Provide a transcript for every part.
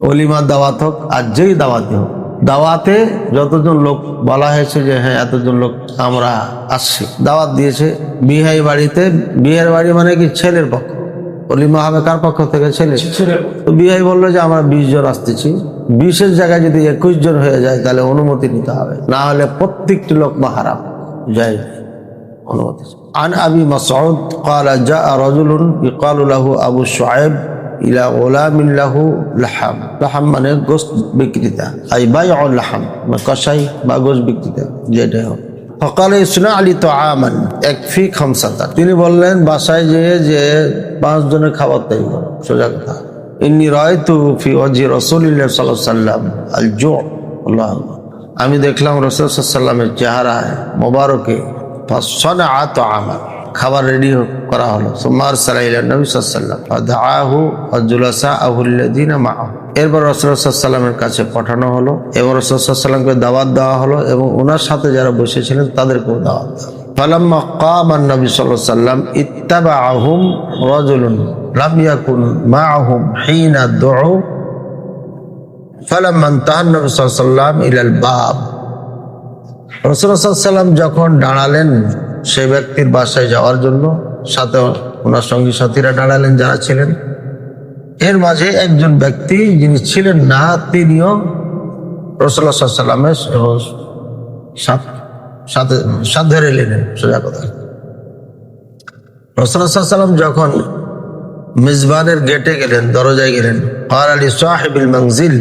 অলিমার দাওয়াত হোক আর যেই দাওয়াতে হোক দাওয়াতে যতজন লোক বলা হয়েছে যে হ্যাঁ এতজন লোক আমরা আসছি দাওয়াত দিয়েছে বিহাই বাড়িতে বিয়ের বাড়ি মানে কি ছেলের পক্ষ অলিমা হবে কার পক্ষ থেকে ছেলে তো বিহাই বললো যে আমরা বিশ জন আসতেছি বিশের জায়গায় যদি একুশ জন হয়ে যায় তাহলে অনুমতি নিতে হবে না হলে প্রত্যেকটি লোক মাহারাম যায় অনুমতি عن أبي مسعود قال جاء رجل يقال له أبو شعيب ইলা গোলামিল্লাহু লাহাম। লাহাম মানে গোস বিক্রেতা। আই বাই লাহাম মানে কষাই বা গোস বিক্রেতা যেটা হোক। সকালে ইসনা আলী তো আমান, এক ফি খামসাতা। তিনি বললেন, বাসায় যে যে পাঁচজনের খাবার তাই সোজা কথা। ইনি রয় তু ফি অজি রসুলিল্লাহ সাল্লাহ সাল্লাম আল জো আল্লাহ আমি দেখলাম রসুল সাল্লামের চেহারায় মোবারকে ফসনা আত আমান। খাবার রেডি করা হলো। সোমার সালাইল নবী সাল্লাম আহু হজুলাসা আহুল্লাদিন এরপর রসুলামের কাছে পাঠানো হলো এবং রসুলামকে দাওয়াত দেওয়া হলো এবং ওনার সাথে যারা বসেছিলেন তাদেরকেও দাওয়াত দেওয়া হলো। আহুম মা আহুম ইলাল বাব। যখন দাঁড়ালেন সে ব্যক্তির বাসায় যাওয়ার জন্য সাথে ওনার সঙ্গী সাথীরা দাঁড়ালেন, যারা ছিলেন। এর মাঝে একজন ব্যক্তি যিনি ছিলেন না, তিনিও রসুল্লাহ সাল্লামের সাথে সাথে ধরে সোজা কথা। রসুল্লাহ সাল্লাম যখন মিজবানের গেটে গেলেন, দরজায় গেলেন আর আলী সাহেবিল মঞ্জিল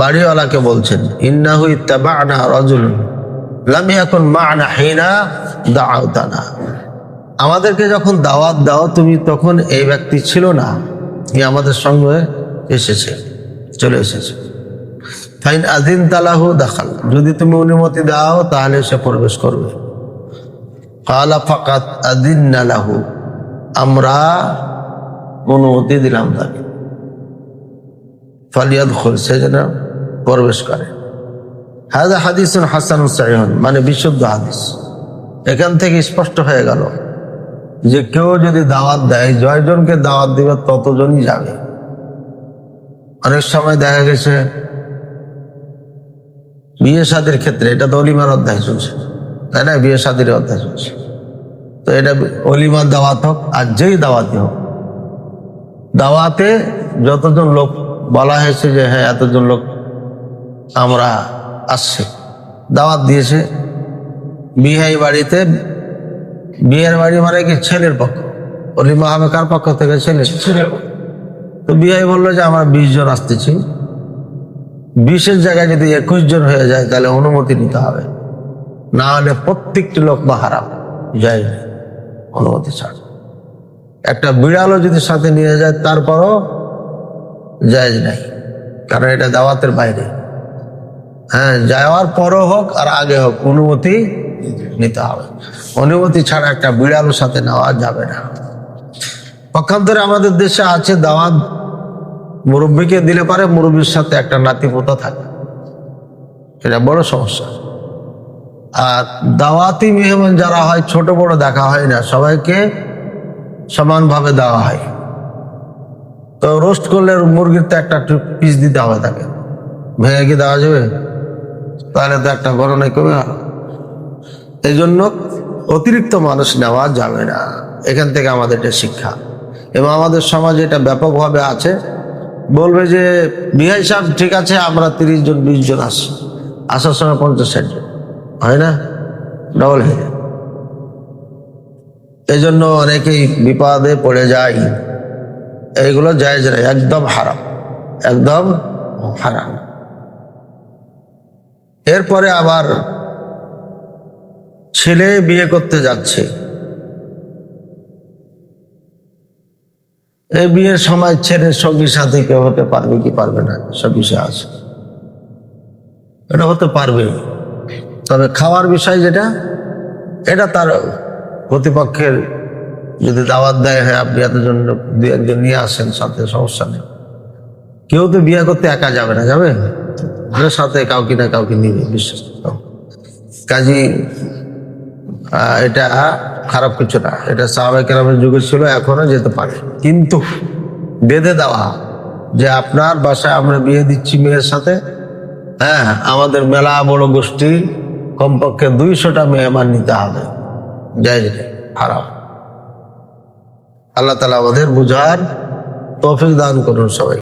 বাড়িওয়ালাকে বলছেন, ইন্নাহু ইত্তাবা'না রাজুলুন, লাম মা আনা হিনা দাআউতানা আমাদেরকে যখন দাওয়াত দাও, তুমি তখন এই ব্যক্তি ছিল না এ আমাদের সঙ্গে এসেছে, চলে এসেছে। ফাইন আদিন তালাহু দাখাল। যদি তুমি অনুমতি দাও, তাহলে সে প্রবেশ করবে। কালা ফাকাত আদিন লাহু। আমরা অনুমতি দিলাম তাকে। ফালিয়াদ খোল সে যেন প্রবেশ করে। হাদা হাদিস হাসান সাইহন মানে বিশুদ্ধ হাদিস। এখান থেকে স্পষ্ট হয়ে গেল যে কেউ যদি দাওয়াত দেয় জয়জনকে দাওয়াত দিবে, ততজনই যাবে। অনেক সময় দেখা গেছে, বিয়ে শাদির ক্ষেত্রে, এটা তো অলিমার অধ্যায় চলছে, তাই না? বিয়ে শাদির অধ্যায় চলছে। তো এটা অলিমার দাওয়াত হোক, আর যেই দাওয়াতি হোক, দাওয়াতে যতজন লোক বলা হয়েছে যে হ্যাঁ এতজন লোক আমরা আসছে, দাওয়াত দিয়েছে বিহাই বাড়িতে বিয়ের বাড়ি মানে কি ছেলের পক্ষ? অলিমা হবে কার পক্ষ থেকে ছেলে তো বিহাই বলল যে আমরা বিশ জন আসতেছি। বিশের জায়গায় যদি একুশ জন হয়ে যায় তাহলে অনুমতি নিতে হবে। না হলে প্রত্যেকটি লোক বাহারাম যায় না অনুমতি ছাড়। একটা বিড়ালও যদি সাথে নিয়ে যায় তারপরও জায়জ নাই। কারণ এটা দাওয়াতের বাইরে। হ্যাঁ যাওয়ার পরও হোক আর আগে হোক অনুমতি নিতে হবে। অনুমতি ছাড়া একটা বিড়ালের সাথে নেওয়া যাবে না। পক্ষান্তরে আমাদের দেশে আছে দাওয়াত। মুরব্বীকে দিলে পারে মুরব্বীর সাথে একটা নাতি পোতা থাকে। এটা বড় সমস্যা। আর দাওয়াতি মেহমান যারা হয়, ছোট বড় দেখা হয় না, সবাইকে সমানভাবে দেওয়া হয়। তো রোস্ট করলে মুরগির তো একটা পিস দিতে হবে তাকে। ভেঙে কি দেওয়া যাবে? তাহলে তো একটা গণনাই কমে। এই জন্য অতিরিক্ত মানুষ নেওয়া যাবে না। এখান থেকে আমাদের এটা শিক্ষা। এবং আমাদের সমাজে এটা ব্যাপকভাবে আছে। বলবে যে বিহাই সাহেব, ঠিক আছে, আমরা তিরিশ জন, বিশ জন আসি, আসার সময় পঞ্চাশ ষাট জন। হয় না? ডবল হয়ে যায়। এই জন্য অনেকেই বিপদে পড়ে যায়। এইগুলো জায়েজ নাই একদম হারাম। একদম হারাম। এরপরে আবার ছেলে বিয়ে করতে যাচ্ছে। এই বিয়ের সময় ছেলের সঙ্গীর সাথে কেউ হতে পারবে কি পারবে না, সব বিষয় আছে। এটা হতে পারবে। তবে খাওয়ার বিষয় যেটা, এটা তার প্রতিপক্ষের যদি দাওয়াত দেয় হ্যাঁ আপনি এতজন দু একজন নিয়ে আসেন, সাথে সমস্যা নেই। কেউ তো বিয়ে করতে একা যাবে না, যাবে? সাথে কাউকে না কাউকে নিবে, বিশ্বাস। কাজী এটা খারাপ কিছু না। এটা সাহাবাই কেরামের যুগে ছিল এখনও যেতে পারে। কিন্তু বেঁধে দেওয়া যে আপনার বাসায় আমরা বিয়ে দিচ্ছি মেয়ের সাথে হ্যাঁ আমাদের মেলা বড় গোষ্ঠী কমপক্ষে দুইশোটা মেহমান নিতে হবে। যাই হারাম। আল্লাহ তালা আমাদের বুঝার তৌফিক দান করুন সবাই